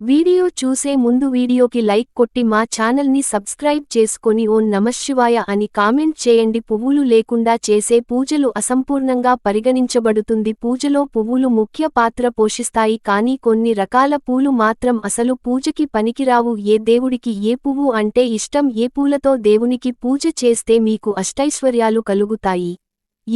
Video చూసే ముందు వీడియోకి లైక్ కొట్టి మా ఛానల్ని సబ్స్క్రైబ్ చేసుకొని ఓం నమశివాయ అని కామెంట్ చేయండి. పువ్వులు లేకుండా చేసే పూజలు అసంపూర్ణంగా పరిగణించబడుతుంది. పూజలో పువ్వులు ముఖ్య పాత్ర పోషిస్తాయి కానీ కొన్ని రకాల పూలు మాత్రం అసలు పూజకి పనికిరావు. ఏ దేవుడికి ఏ పువ్వు అంటే ఇష్టం ఏ పూలతో దేవునికి పూజ చేస్తే మీకు అష్టైశ్వర్యాలు కలుగుతాయి.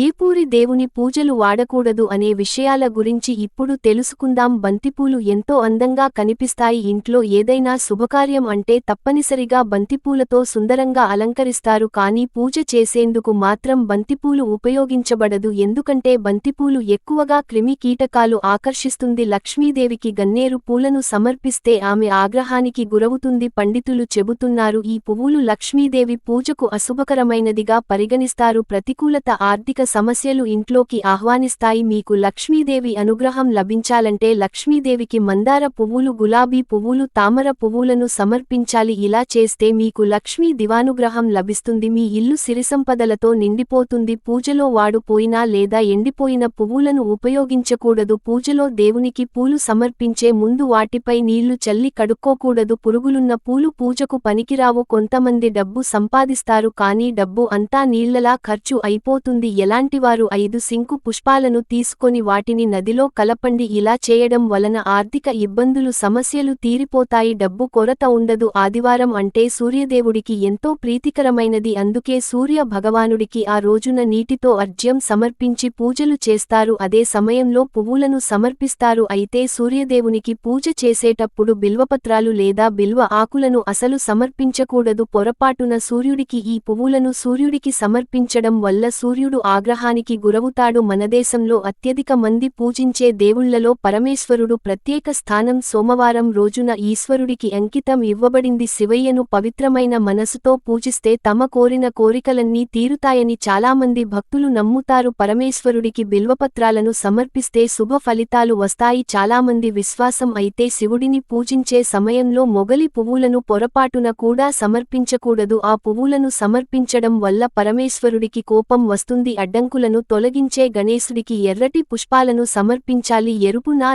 ఏపూరి పూరి దేవుని పూజలు వాడకూడదు అనే విషయాల గురించి ఇప్పుడు తెలుసుకుందాం. బంతిపూలు ఎంతో అందంగా కనిపిస్తాయి. ఇంట్లో ఏదైనా శుభకార్యం అంటే తప్పనిసరిగా బంతిపూలతో సుందరంగా అలంకరిస్తారు. కానీ పూజ చేసేందుకు మాత్రం బంతిపూలు ఉపయోగించబడదు. ఎందుకంటే బంతిపూలు ఎక్కువగా క్రిమి కీటకాలు ఆకర్షిస్తుంది. లక్ష్మీదేవికి గన్నేరు పూలను సమర్పిస్తే ఆమె ఆగ్రహానికి గురవుతుంది. పండితులు చెబుతున్నారు ఈ పువ్వులు లక్ష్మీదేవి పూజకు అశుభకరమైనదిగా పరిగణిస్తారు. ప్రతికూలత ఆర్థిక సమస్యలు ఇంట్లోకి ఆహ్వానిస్తాయి. మీకు లక్ష్మీదేవి అనుగ్రహం లభించాలంటే లక్ష్మీదేవికి మందార పువ్వులు గులాబీ పువ్వులు తామర పువ్వులను సమర్పించాలి. ఇలా చేస్తే మీకు లక్ష్మీ దివానుగ్రహం లభిస్తుంది. మీ ఇల్లు సిరిసంపదలతో నిండిపోతుంది. పూజలో వాడుపోయినా లేదా ఎండిపోయిన పువ్వులను ఉపయోగించకూడదు. పూజలో దేవునికి పూలు సమర్పించే ముందు వాటిపై నీళ్ళు చల్లి కడుక్కోకూడదు. పురుగులున్న పూలు పూజకు పనికిరావు. కొంతమంది డబ్బు సంపాదిస్తారు. కానీ డబ్బు అంతా నీళ్ళలా ఖర్చు అయిపోతుంది. ఎలా అలాంటివారు ఐదు సింకు పుష్పాలను తీసుకొని వాటిని నదిలో కలపండి. ఇలా చేయడం వలన ఆర్థిక ఇబ్బందులు సమస్యలు తీరిపోతాయి. డబ్బు కొరత ఉండదు. ఆదివారం అంటే సూర్యదేవుడికి ఎంతో ప్రీతికరమైనది. అందుకే సూర్య భగవానుడికి ఆ రోజున నీటితో అర్జ్యం సమర్పించి పూజలు చేస్తారు. అదే సమయంలో పువ్వులను సమర్పిస్తారు. అయితే సూర్యదేవునికి పూజ చేసేటప్పుడు బిల్వపత్రాలు లేదా బిల్వ ఆకులను అసలు సమర్పించకూడదు. పొరపాటున సూర్యుడికి ఈ పువ్వులను సూర్యుడికి సమర్పించడం వల్ల సూర్యుడు ఆగ్రహానికి గురవుతాడు మనదేశంలో అత్యధిక మంది పూజించే దేవుళ్ళలో పరమేశ్వరుడు ప్రత్యేక స్థానం సోమవారం రోజున ఈశ్వరుడికి అంకితం ఇవ్వబడింది. శివయ్యను పవిత్రమైన మనసుతో పూజిస్తే తమ కోరిన కోరికలన్నీ తీరుతాయని చాలామంది భక్తులు నమ్ముతారు. పరమేశ్వరుడికి బిల్వపత్రాలను సమర్పిస్తే శుభ ఫలితాలు వస్తాయి. చాలామంది విశ్వాసం అయితే శివుడిని పూజించే సమయంలో మొగలి పువ్వులను పొరపాటున కూడా సమర్పించకూడదు. ఆ పువ్వులను సమర్పించడం వల్ల పరమేశ్వరుడికి కోపం వస్తుంది. అడ్డంకులను తొలగించే గణేశుడికి ఎర్రటి పుష్పాలను సమర్పించాలి. ఎరుపు నా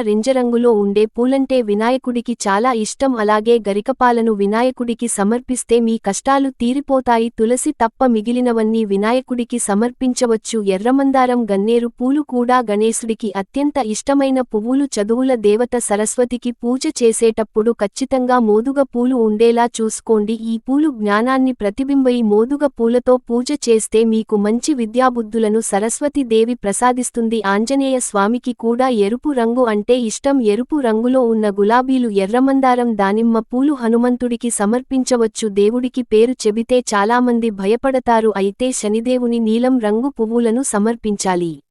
ఉండే పూలంటే వినాయకుడికి చాలా ఇష్టం. అలాగే గరికపాలను వినాయకుడికి సమర్పిస్తే మీ కష్టాలు తీరిపోతాయి. తులసి తప్ప మిగిలినవన్నీ వినాయకుడికి సమర్పించవచ్చు. ఎర్రమందారం గన్నేరు పూలు కూడా గణేశుడికి అత్యంత ఇష్టమైన పువ్వులు. చదువుల దేవత సరస్వతికి పూజ చేసేటప్పుడు ఖచ్చితంగా మోదుగ పూలు ఉండేలా చూసుకోండి. ఈ పూలు జ్ఞానాన్ని ప్రతిబింబయి మోదుగ పూలతో పూజ చేస్తే మీకు మంచి విద్యాబుద్ధులను సరస్వతి దేవి ప్రసాదిస్తుంది. ఆంజనేయ స్వామికి కూడా ఎరుపు రంగు అంటే ఇష్టం. ఎరుపు రంగులో ఉన్న గులాబీలు ఎర్రమందారం దానిమ్మ పూలు హనుమంతుడికి సమర్పించవచ్చు. దేవుడికి పేరు చెబితే చాలామంది భయపడతారు. అయితే శనిదేవుని నీలం రంగు పువ్వులను సమర్పించాలి.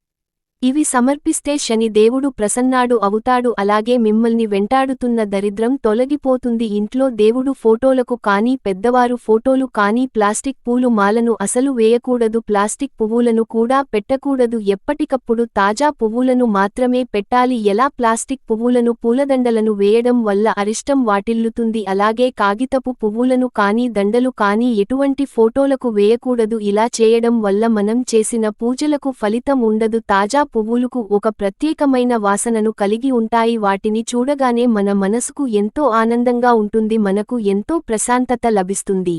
ఇవి సమర్పిస్తే శని దేవుడు ప్రసన్నాడు అవుతాడు అలాగే మిమ్మల్ని వెంటాడుతున్న దరిద్రం తొలగిపోతుంది. ఇంట్లో దేవుడు ఫోటోలకు కానీ పెద్దవారు ఫోటోలు కానీ ప్లాస్టిక్ పూలు మాలను అసలు వేయకూడదు. ప్లాస్టిక్ పువ్వులను కూడా పెట్టకూడదు. ఎప్పటికప్పుడు తాజా పువ్వులను మాత్రమే పెట్టాలి. ఎలా? ప్లాస్టిక్ పువ్వులను పూలదండలను వేయడం వల్ల అరిష్టం వాటిల్లుతుంది. అలాగే కాగితపు పువ్వులను కానీ దండలు కానీ ఎటువంటి ఫోటోలకు వేయకూడదు. ఇలా చేయడం వల్ల మనం చేసిన పూజలకు ఫలితం ఉండదు. తాజా పువ్వులకు ఒక ప్రత్యేకమైన వాసనను కలిగి ఉంటాయి. వాటిని చూడగానే మన మనసుకు ఎంతో ఆనందంగా ఉంటుంది. మనకు ఎంతో ప్రశాంతత లభిస్తుంది.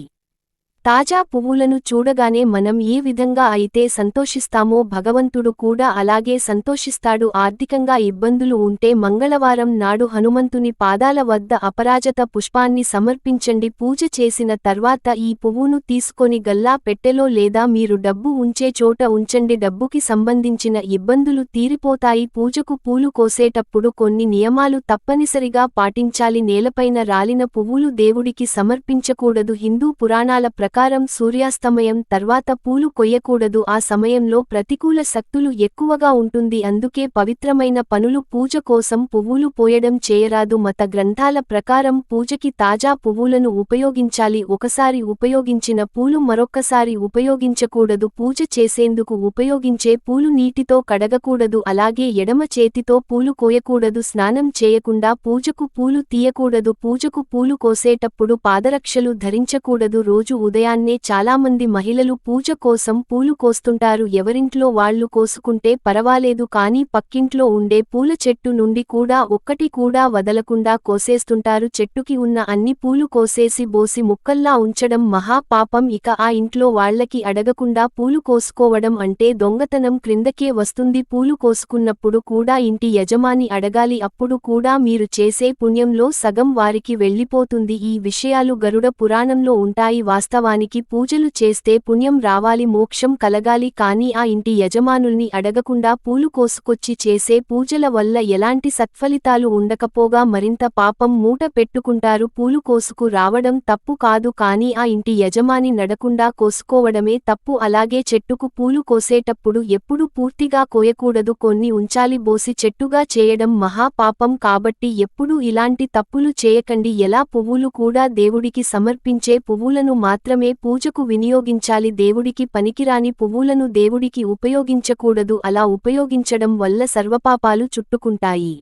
తాజా పువ్వులను చూడగానే మనం ఏ విధంగా అయితే సంతోషిస్తామో భగవంతుడు కూడా అలాగే సంతోషిస్తాడు. ఆర్థికంగా ఇబ్బందులు ఉంటే మంగళవారం నాడు హనుమంతుని పాదాల వద్ద అపరాజత పుష్పాన్ని సమర్పించండి. పూజ చేసిన తర్వాత ఈ పువ్వును తీసుకొని గల్లా పెట్టెలో లేదా మీరు డబ్బు ఉంచే చోట ఉంచండి. డబ్బుకి సంబంధించిన ఇబ్బందులు తీరిపోతాయి. పూజకు పూలు కోసేటప్పుడు కొన్ని నియమాలు తప్పనిసరిగా పాటించాలి. నేలపైన రాలిన పువ్వులు దేవుడికి సమర్పించకూడదు. హిందూ పురాణాల ప్రకారం సూర్యాస్తమయం తర్వాత పూలు కొయ్యకూడదు. ఆ సమయంలో ప్రతికూల శక్తులు ఎక్కువగా ఉంటుంది. అందుకే పవిత్రమైన పనులు పూజ కోసం పువ్వులు పోయడం చేయరాదు. మత గ్రంథాల ప్రకారం పూజకి తాజా పువ్వులను ఉపయోగించాలి. ఒకసారి ఉపయోగించిన పూలు మరొక్కసారి ఉపయోగించకూడదు. పూజ చేసేందుకు ఉపయోగించే పూలు నీటితో కడగకూడదు. అలాగే ఎడమ చేతితో పూలు కోయకూడదు. స్నానం చేయకుండా పూజకు పూలు తీయకూడదు. పూజకు పూలు కోసేటప్పుడు పాదరక్షలు ధరించకూడదు. రోజు ఉదయం ఉదయాన్నే చాలామంది మహిళలు పూజ కోసం పూలు కోస్తుంటారు. ఎవరింట్లో వాళ్ళు కోసుకుంటే పరవాలేదు కానీ పక్కింట్లో ఉండే పూల చెట్టు నుండి కూడా ఒక్కటి కూడా వదలకుండా కోసేస్తుంటారు. చెట్టుకి ఉన్న అన్ని పూలు కోసేసి బోసి ముక్కల్లా ఉంచడం మహా పాపం. ఇక ఆ ఇంట్లో వాళ్ళకి అడగకుండా పూలు కోసుకోవడం అంటే దొంగతనం క్రిందకే వస్తుంది. పూలు కోసుకున్నప్పుడు కూడా ఇంటి యజమాని అడగాలి. అప్పుడు కూడా మీరు చేసే పుణ్యంలో సగం వారికి వెళ్ళిపోతుంది ఈ విషయాలు గరుడ పురాణంలో ఉంటాయి. వాస్తవానికి పూజలు చేస్తే పుణ్యం రావాలి మోక్షం కలగాలి కానీ ఆ ఇంటి యజమానుల్ని అడగకుండా పూలు కోసుకొచ్చి చేసే పూజల వల్ల ఎలాంటి సత్ఫలితాలు ఉండకపోగా మరింత పాపం మూట పెట్టుకుంటారు. పూలు కోసుకు రావడం తప్పు కాదు కానీ ఆ ఇంటి యజమాని నడకుండా కోసుకోవడమే తప్పు. అలాగే చెట్టుకు పూలు కోసేటప్పుడు ఎప్పుడు పూర్తిగా కోయకూడదు. కొన్ని ఉంచాలి బోసి చెట్టుగా చేయడం మహాపాపం కాబట్టి ఎప్పుడూ ఇలాంటి తప్పులు చేయకండి. ఎలా పువ్వులు కూడా దేవుడికి సమర్పించే పువ్వులను మాత్రమే పూజకు వినియోగించాలి. దేవుడికి పనికిరాని పువ్వులను దేవుడికి ఉపయోగించకూడదు. అలా ఉపయోగించడం వల్ల సర్వపాపాలు చుట్టుకుంటాయి.